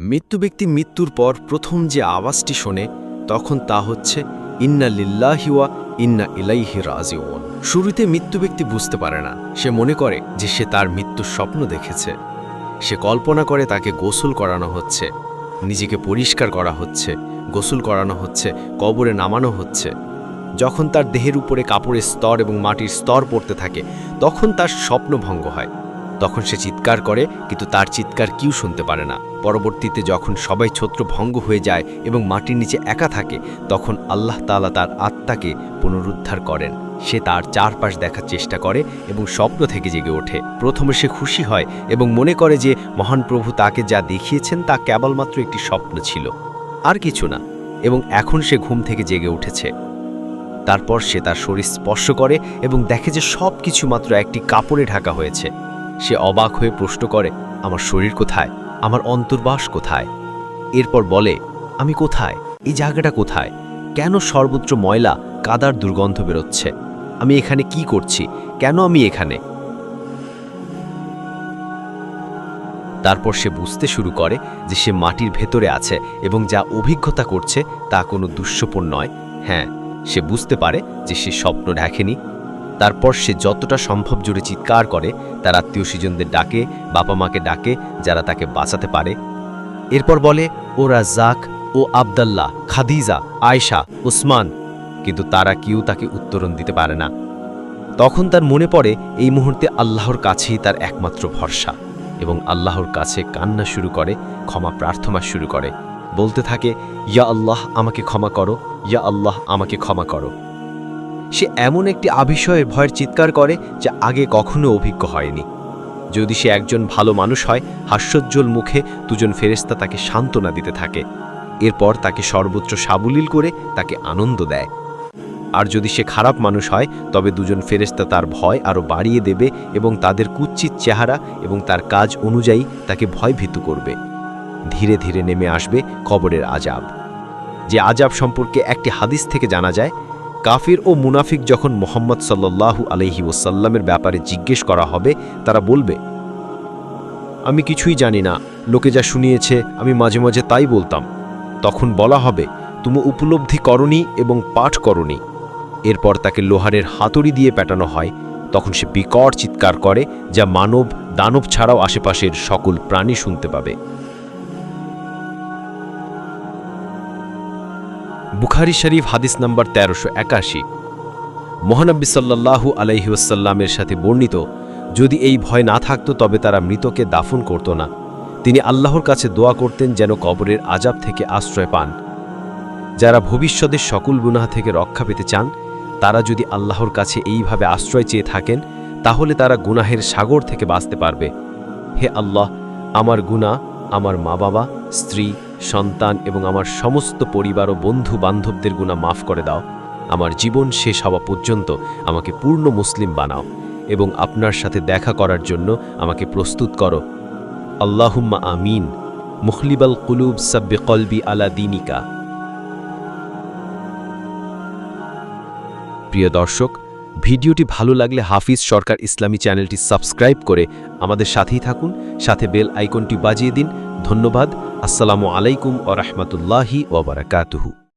মৃত্যু ব্যক্তি মৃত্যুর পর প্রথম যে আওয়াজটি শোনে, তখন তা হচ্ছে, ইন্না লিল্লাহিওয়া ইন্না ইলাইহি রাজিউন। শুরুতে মৃত্যু ব্যক্তি বুঝতে পারে না। সে মনে করে যে সে তার মৃত্যুর স্বপ্ন দেখেছে। সে কল্পনা করে তাকে গোসল করানো হচ্ছে, নিজেকে পরিষ্কার করা হচ্ছে, গোসল করানো হচ্ছে, কবরে নামানো হচ্ছে। যখন তার দেহের উপরে কাপড়ের স্তর এবং মাটির স্তর পড়তে থাকে, তখন তার স্বপ্নভঙ্গ হয়। তখন সে চিৎকার করে, কিন্তু তার চিৎকার কেউ শুনতে পারে না। পরবর্তীতে যখন সবাই ছত্র ভঙ্গ হয়ে যায় এবং মাটির নিচে একা থাকে, তখন আল্লাহ তাআলা তার আত্মাকে পুনরুদ্ধার করেন। সে তার চারপাশ দেখার চেষ্টা করে এবং স্বপ্ন থেকে জেগে ওঠে। প্রথমে সে খুশি হয় এবং মনে করে যে, মহান প্রভু তাকে যা দেখিয়েছেন তা কেবলমাত্র একটি স্বপ্ন ছিল, আর কিছু না, এবং এখন সে ঘুম থেকে জেগে উঠেছে। তারপর সে তার শরীর স্পর্শ করে এবং দেখে যে সব কিছু মাত্র একটি কাপড়ে ঢাকা হয়েছে। সে অবাক হয়ে প্রশ্ন করে, আমার শরীর কোথায়? আমার অন্তর্বাস কোথায়? এরপর বলে, আমি কোথায়? এই জায়গাটা কোথায়? কেন সর্বত্র ময়লা, কাদার দুর্গন্ধ বেরোচ্ছে? আমি এখানে কি করছি? কেন আমি এখানে? তারপর সে বুঝতে শুরু করে যে সে মাটির ভেতরে আছে এবং যা অভিজ্ঞতা করছে তা কোনো দুঃস্বপন নয়। হ্যাঁ সে বুঝতে পারে যে সে স্বপ্ন দেখেনি। তারপর সে যতটা সম্ভব জুড়ে চিৎকার করে, তার আত্মীয় স্বজনদের ডাকে, বাবা মাকে ডাকে, যারা তাকে বাঁচাতে পারে। এরপর বলে ও রাজ্জাক ও আবদাল্লাহ, খাদিজা, আয়শা উসমান কিন্তু তারা কেউ তাকে উত্তরণ দিতে পারে না। তখন তার মনে পড়ে, এই মুহূর্তে আল্লাহর কাছেই তার একমাত্র ভরসা এবং আল্লাহর কাছে কান্না শুরু করে, ক্ষমা প্রার্থনা শুরু করে। বলতে থাকে, ইয়া আল্লাহ, আমাকে ক্ষমা করো। ইয়া আল্লাহ, আমাকে ক্ষমা করো। সে এমন একটি আবিষয়ে ভয়ের চিৎকার করে যা আগে কখনো অভিজ্ঞ হয়নি। যদি সে একজন ভালো মানুষ হয়, হাস্যোজ্জ্বল মুখে দুজন ফেরেস্তা তাকে সান্ত্বনা দিতে থাকে। এরপর তাকে সর্বোচ্চ সাবলীল করে তাকে আনন্দ দেয়। আর যদি সে খারাপ মানুষ হয়, তবে দুজন ফেরেস্তা তার ভয় আরও বাড়িয়ে দেবে এবং তাদের কুচ্ছিত চেহারা এবং তার কাজ অনুযায়ী তাকে ভয়ভীতু করবে। ধীরে ধীরে নেমে আসবে কবরের আজাব। যে আজাব সম্পর্কে একটি হাদিস থেকে জানা যায় কাফির ও মুনাফিক যখন মোহাম্মদ সাল্লাল্লাহু আলহি ওসাল্লামের ব্যাপারে জিজ্ঞেস করা হবে, তারা বলবে, আমি কিছুই জানি না। লোকে যা শুনিয়েছে, আমি মাঝে মাঝে তাই বলতাম। তখন বলা হবে, তুমি উপলব্ধি করনি এবং পাঠ করনি। এরপর তাকে লোহারের হাতুড়ি দিয়ে পেটানো হয়। তখন সে বিকট চিৎকার করে, যা মানব, দানব ছাড়াও আশেপাশের সকল প্রাণী শুনতে পাবে। বুখারি শরীফ হাদিস নম্বর তেরোশো একাশি। মহানব্বী সাল্লাহু আলাইহিউসাল্লামের সাথে বর্ণিত, যদি এই ভয় না থাকতো, তবে তারা মৃতকে দাফন করত না। তিনি আল্লাহর কাছে দোয়া করতেন যেন কবরের আজাব থেকে আশ্রয় পান। যারা ভবিষ্যতের সকল গুনাহ থেকে রক্ষা পেতে চান, তারা যদি আল্লাহর কাছে এইভাবে আশ্রয় চেয়ে থাকেন, তাহলে তারা গুনাহের সাগর থেকে বাঁচতে পারবে। হে আল্লাহ, আমার গুনাহ, আমার মা বাবা স্ত্রী সন্তান এবং আমার সমস্ত পরিবার ও বন্ধু বান্ধবদের গুণা মাফ করে দাও। আমার জীবন শেষ হওয়া পর্যন্ত আমাকে পূর্ণ মুসলিম বানাও এবং আপনার সাথে দেখা করার জন্য আমাকে প্রস্তুত করো। আল্লাহুম্মা আমিন। মুখলিবাল কুলুব সাব্বে কলবি আলা দিনিকা। প্রিয় দর্শক, ভিডিওটি ভালো লাগলে হাফিজ সরকার ইসলামী চ্যানেলটি সাবস্ক্রাইব করে আমাদের সাথেই থাকুন, সাথে বেল আইকনটি বাজিয়ে দিন ধন্যবাদ। আসসালামু আলাইকুম ও রহমতুল্লাহি ওবরাকাতুহু